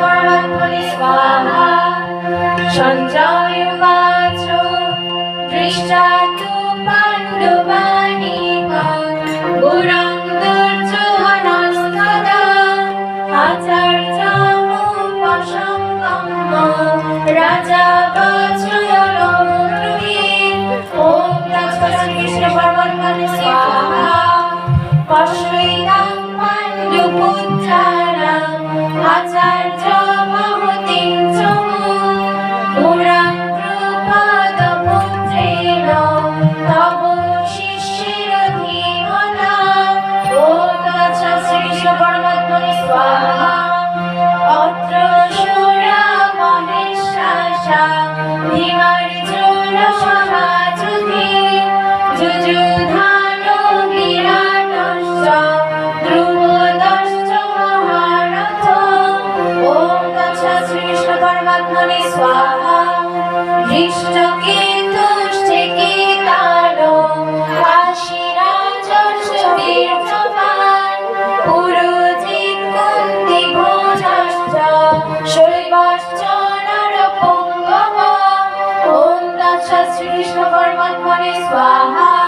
सर्वमङ्गले स्वाहा सञ्चायुवाचो दृष्टा দুষ্টকে দুষ্টকে তাড়ো হাসিরা চর্চবীর প্রমাণ পুরোজিত কুন্তি ঘোষাশ্চ শৈবশ্চ নরপঙ্গম ওম তৎসৎ শ্রী কৃষ্ণ পরমাত্মনে স্বাহা।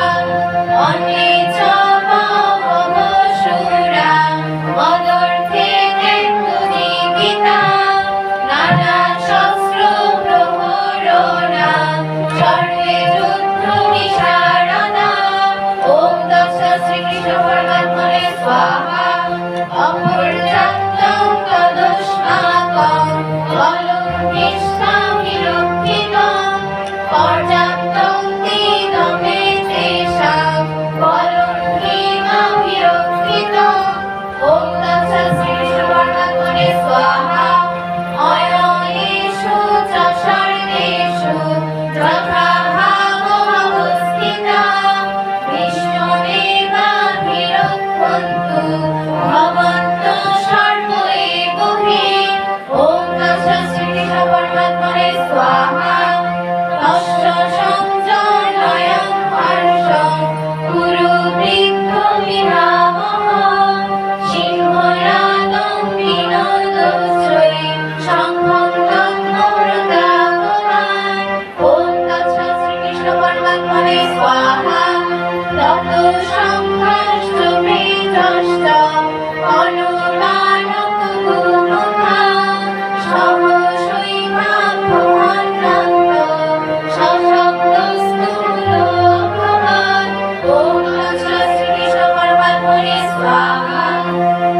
follow his path.